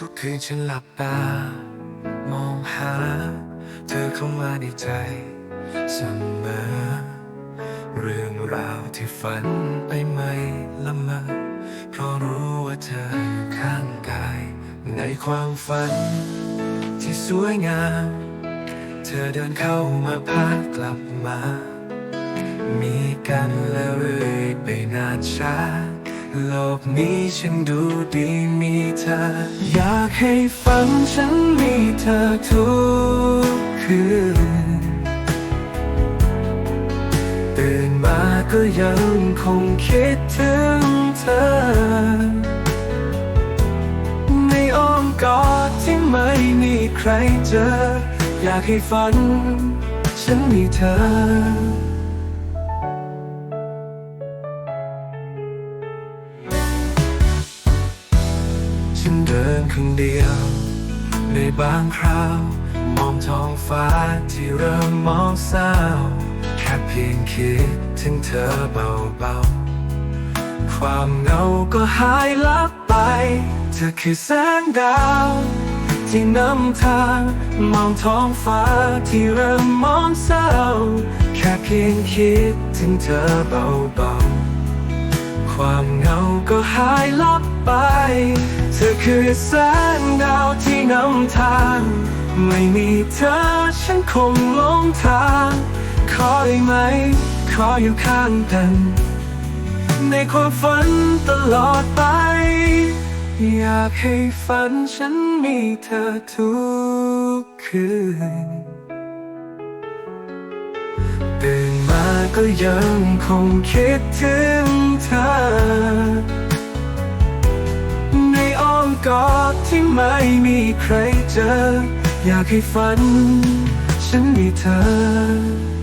ทุกคืนฉันหลับตา มองหา เธอเข้ามาในใจเสมอ เรื่องราวที่ฝันไปไม่ละเมอเพราะรู้ว่าเธอข้างกาย ในความฝัน ที่สวยงาม เธอเดินเข้ามาพากลับมา มีกันแล้วเรื่อยไปนานช้า โลกนี้ฉันดูดีมีเธอ อยากให้ฝันฉันมีเธอทุกคืน ตื่นมาก็ยังคงคิดถึงเธอ ในอ้อมกอดที่ไม่มีใครเจอ อยากให้ฝันฉันมีเธอ ฉันเดินคนเดียว ในบางคราว มองท้องฟ้าที่เริ่มมองเศร้า แค่เพียงคิดถึงเธอเบาๆ ความเหงาก็หายลับไป เธอคือแสงดาวที่นำทางมองท้องฟ้าที่เริ่มมองเศร้า แค่เพียงคิดถึงเธอเบาๆ ก็หายลับไป เธอคือแสงดาวที่นำทาง ไม่มีเธอฉันคงหลงทาง ขอได้ไหม ขออยู่ข้างกัน ในความฝันตลอดไป อยากให้ฝันฉันมีเธอทุกคืน ก็ยังคงคิดถึงเธอ ในอ้อมกอดที่ไม่มีใครเจอ อยากให้ฝัน ฉันมีเธอ